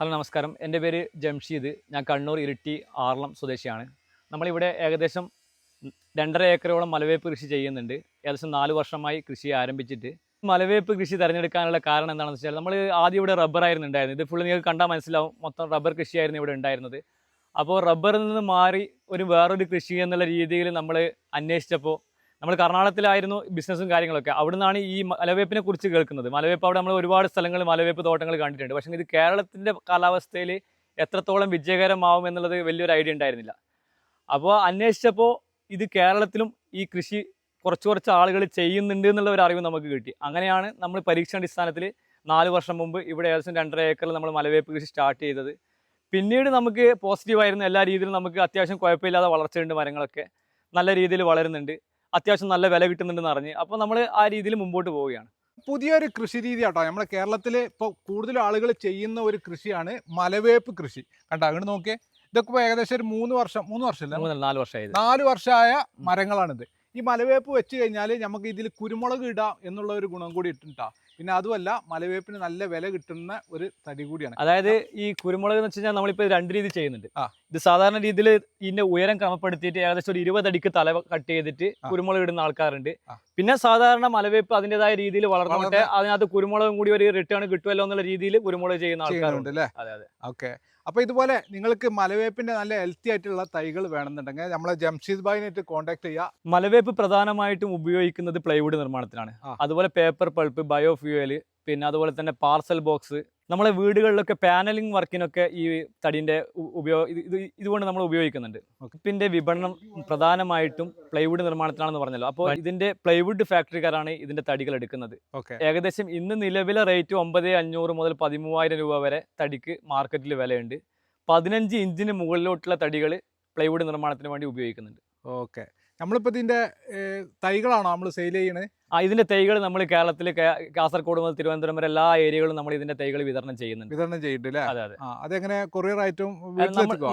Hello നമസ്കാരം. എന്റെ പേര് ജംഷീദ്. ഞാൻ കണ്ണൂർ ഇരിട്ടി ആറളം സ്വദേശിയാണ്. നമ്മളിവിടെ ഏകദേശം രണ്ടര ഏക്കറോളം മലവേപ്പ് കൃഷി ചെയ്യുന്നുണ്ട്. ഏകദേശം നാല് വർഷമായി കൃഷി ആരംഭിച്ചിട്ട്. മലവേപ്പ് കൃഷി തിരഞ്ഞെടുക്കാനുള്ള കാരണം എന്താണെന്ന് വെച്ചാൽ നമ്മൾ ആദ്യം ഇവിടെ റബ്ബറായിരുന്നു ഉണ്ടായിരുന്നത്. ഇത് ഫുള്ള് നിങ്ങൾക്ക് കണ്ടാൽ മനസ്സിലാവും. മൊത്തം റബ്ബർ കൃഷിയായിരുന്നു ഇവിടെ ഉണ്ടായിരുന്നത്. അപ്പോൾ റബ്ബറിൽ നിന്ന് മാറി ഒരു വേറൊരു കൃഷി എന്നുള്ള രീതിയിൽ നമ്മൾ അന്വേഷിച്ചപ്പോൾ നമ്മൾ കർണാടകത്തിലായിരുന്നു ബിസിനസ്സും കാര്യങ്ങളൊക്കെ. അവിടെ നിന്നാണ് ഈ മലവേപ്പിനെ കുറിച്ച് കേൾക്കുന്നത്. മലവേപ്പ് അവിടെ നമ്മൾ ഒരുപാട് സ്ഥലങ്ങൾ മലവേപ്പ് തോട്ടങ്ങൾ കണ്ടിട്ടുണ്ട്. പക്ഷേ ഇത് കേരളത്തിന്റെ കാലാവസ്ഥയിൽ എത്രത്തോളം വിജയകരമാവും എന്നുള്ളത് വലിയൊരു ഐഡിയ ഉണ്ടായിരുന്നില്ല. അപ്പോൾ അന്വേഷിച്ചപ്പോൾ ഇത് കേരളത്തിലും ഈ കൃഷി കുറച്ച് കുറച്ച് ആളുകൾ ചെയ്യുന്നുണ്ട് എന്നുള്ള ഒരു അറിവ് നമുക്ക് കിട്ടി. അങ്ങനെയാണ് നമ്മൾ പരീക്ഷണ പരീക്ഷണാടിസ്ഥാനത്തിൽ നാല് വർഷം മുമ്പ് ഇവിടെ ഏകദേശം രണ്ടര ഏക്കറിൽ നമ്മൾ മലവേപ്പ് കൃഷി സ്റ്റാർട്ട് ചെയ്തത്. പിന്നീട് നമുക്ക് പോസിറ്റീവായിരുന്നു എല്ലാ രീതിയിലും നമുക്ക് അത്യാവശ്യം കുഴപ്പമില്ലാതെ വളർച്ചയുണ്ട് മരങ്ങളൊക്കെ. നല്ല രീതിയിൽ വളരുന്നുണ്ട്. അത്യാവശ്യം നല്ല വില കിട്ടുന്നുണ്ടെന്ന് അറിഞ്ഞ് അപ്പോൾ നമ്മൾ ആ രീതിയിൽ മുമ്പോട്ട് പോവുകയാണ്. പുതിയൊരു കൃഷി രീതി ആട്ടോ നമ്മുടെ കേരളത്തിൽ ഇപ്പോൾ കൂടുതൽ ആളുകൾ ചെയ്യുന്ന ഒരു കൃഷിയാണ് മലവേപ്പ് കൃഷി. കണ്ടോ? അങ്ങോട്ട് നോക്കിയേ. ഇതൊക്കെ ഇപ്പോൾ ഏകദേശം ഒരു മൂന്ന് വർഷം മൂന്ന് വർഷമല്ല മൂന്നല്ല നാല് വർഷമായത് നാല് വർഷമായ മരങ്ങളാണിത്. ഈ മലവേപ്പ് വെച്ച് കഴിഞ്ഞാൽ നമുക്ക് ഇതിൽ കുരുമുളക് ഇടാം എന്നുള്ള ഒരു ഗുണം കൂടി ഇട്ടിട്ടാ. പിന്നെ അതുമല്ല മലവേപ്പിന് നല്ല വില കിട്ടുന്ന ഒരു തടി കൂടിയാണ്. അതായത് ഈ കുരുമുളക് എന്ന് വെച്ച് കഴിഞ്ഞാൽ നമ്മളിപ്പോൾ രണ്ട് രീതി ചെയ്യുന്നുണ്ട്. ഇത് സാധാരണ രീതിയിൽ ഇതിന്റെ ഉയരം ക്രമപ്പെടുത്തിയിട്ട് ഏകദേശം ഒരു ഇരുപത് അടിക്ക് തല കട്ട് ചെയ്തിട്ട് കുരുമുളക് ഇടുന്ന ആൾക്കാരുണ്ട്. പിന്നെ സാധാരണ മലവേപ്പ് അതിന്റെതായ രീതിയിൽ വളർന്നിട്ട് വളർന്ന് അതിനകത്ത് കുരുമുളകും കൂടി ഒരു റിട്ടേൺ കിട്ടുമല്ലോ എന്നുള്ള രീതിയിൽ കുരുമുളക് ചെയ്യുന്ന ആൾക്കാരുണ്ട്. അതെ അതെ. ഓക്കെ. അപ്പോൾ ഇതുപോലെ നിങ്ങൾക്ക് മലവേപ്പിന്റെ നല്ല ഹെൽത്തി ആയിട്ടുള്ള തൈകൾ വേണമെന്നുണ്ടെങ്കിൽ നമ്മളെ ജംഷീദ് ഭായിനായിട്ട് കോൺടാക്ട് ചെയ്യുക മലവേപ്പ് പ്രധാനമായിട്ടും ഉപയോഗിക്കുന്നത് പ്ലൈവുഡ് നിർമ്മാണത്തിനാണ്. അതുപോലെ പേപ്പർ പൾപ്പ് ബയോഫ്യൂവൽ പിന്നെ അതുപോലെ തന്നെ പാർസൽ ബോക്സ് നമ്മളെ വീടുകളിലൊക്കെ പാനലിംഗ് വർക്കിനൊക്കെ ഈ തടിന്റെ ഉപയോഗ ഇത് ഇതുകൊണ്ട് നമ്മൾ ഉപയോഗിക്കുന്നുണ്ട്. ഇതിന്റെ വിപണനം പ്രധാനമായിട്ടും പ്ലൈവുഡ് നിർമ്മാണത്തിനാണെന്ന് പറഞ്ഞല്ലോ. അപ്പോൾ ഇതിന്റെ പ്ലൈവുഡ് ഫാക്ടറിക്കാരാണ് ഇതിന്റെ തടികൾ എടുക്കുന്നത്. ഏകദേശം ഇന്ന് നിലവിലെ റേറ്റ് ഒമ്പത് അഞ്ഞൂറ് മുതൽ പതിമൂവായിരം രൂപ വരെ തടിക്ക് മാർക്കറ്റിൽ വിലയുണ്ട്. പതിനഞ്ച് ഇഞ്ചിന് മുകളിലോട്ടുള്ള തടികൾ പ്ലൈവുഡ് നിർമ്മാണത്തിന് വേണ്ടി ഉപയോഗിക്കുന്നുണ്ട്. ഓക്കെ. നമ്മളിപ്പോൾ ഇതിന്റെ തൈകളാണോ നമ്മൾ സെയിൽ ചെയ്യണത് ആ ഇതിന്റെ തൈകൾ നമ്മൾ കേരളത്തിൽ കാസർഗോഡ് മുതൽ തിരുവനന്തപുരം വരെ എല്ലാ ഏരിയകളും നമ്മൾ ഇതിന്റെ തൈകൾ വിതരണം ചെയ്യുന്നുണ്ട്. വിതരണം ചെയ്യുന്നുണ്ട് അതെ അതെ. അതെങ്ങനെ കൊറിയർ ആയിട്ടും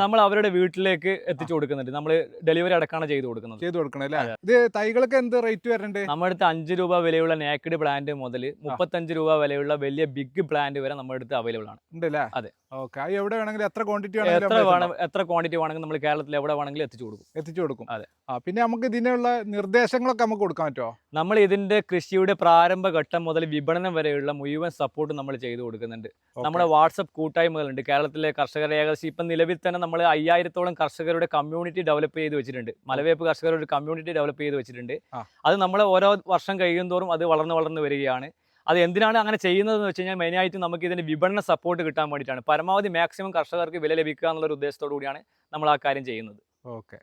നമ്മൾ അവരുടെ വീട്ടിലേക്ക് എത്തിച്ചു കൊടുക്കുന്നുണ്ട്. നമ്മൾ ഡെലിവറി അടക്കമാണ് ചെയ്തു കൊടുക്കുന്നത്. ചെയ്തു കൊടുക്കണം അല്ലേ? ഇത് തൈകളൊക്കെ എന്ത് റേറ്റ് വരണ്ടേ? നമ്മുടെ അടുത്ത് അഞ്ച് രൂപ വിലയുള്ള നേക്കഡ് പ്ലാന്റ് മുതൽ മുപ്പത്തഞ്ച് രൂപ വിലയുള്ള വലിയ ബിഗ് പ്ലാന്റ് വരെ നമ്മുടെ അടുത്ത് അവൈലബിൾ ആണ്. ഉണ്ട് അല്ലേ അതെ. ഓക്കെ. എവിടെ വേണമെങ്കിലും എത്ര ക്വാണ്ടിറ്റി എത്ര വേണം എത്ര ക്വാണ്ടിറ്റി വേണമെങ്കിൽ നമ്മൾ കേരളത്തിൽ എവിടെ വേണമെങ്കിലും എത്തിച്ചു കൊടുക്കും. എത്തിച്ചു കൊടുക്കും. അതെ. പിന്നെ നമുക്ക് ഇതിനുള്ള നിർദ്ദേശങ്ങളൊക്കെ നമുക്ക് കൊടുക്കാൻ പറ്റുമോ നമ്മൾ ഇതിന്റെ കൃഷിയുടെ പ്രാരംഭഘട്ടം മുതൽ വിപണനം വരെയുള്ള മുഴുവൻ സപ്പോർട്ട് നമ്മൾ ചെയ്തു കൊടുക്കുന്നുണ്ട്. നമ്മുടെ വാട്സപ്പ് കൂട്ടായ്മകളുണ്ട്. കേരളത്തിലെ കർഷകരെ ഏകദേശം ഇപ്പം നിലവിൽ തന്നെ നമ്മൾ അയ്യായിരത്തോളം കർഷകരുടെ കമ്മ്യൂണിറ്റി ഡെവലപ്പ് ചെയ്ത് വെച്ചിട്ടുണ്ട്. മലവേപ്പ് കർഷകരുടെ കമ്മ്യൂണിറ്റി ഡെവലപ്പ് ചെയ്ത് വെച്ചിട്ടുണ്ട്. അത് നമ്മൾ ഓരോ വർഷം കഴിയുന്തോറും അത് വളർന്നു വളർന്നു വരികയാണ്. അത് എന്തിനാണ് അങ്ങനെ ചെയ്യുന്നതെന്ന് വെച്ച് കഴിഞ്ഞാൽ മെയിനായിട്ട് നമുക്ക് ഇതിന് വിപണന സപ്പോർട്ട് കിട്ടാൻ വേണ്ടിയിട്ടാണ്. പരമാവധി മാക്സിമം കർഷകർക്ക് വില ലഭിക്കുക എന്നുള്ള ഒരു ഉദ്ദേശത്തോടു കൂടിയാണ് നമ്മൾ ആ കാര്യം ചെയ്യുന്നത്. ഓക്കെ.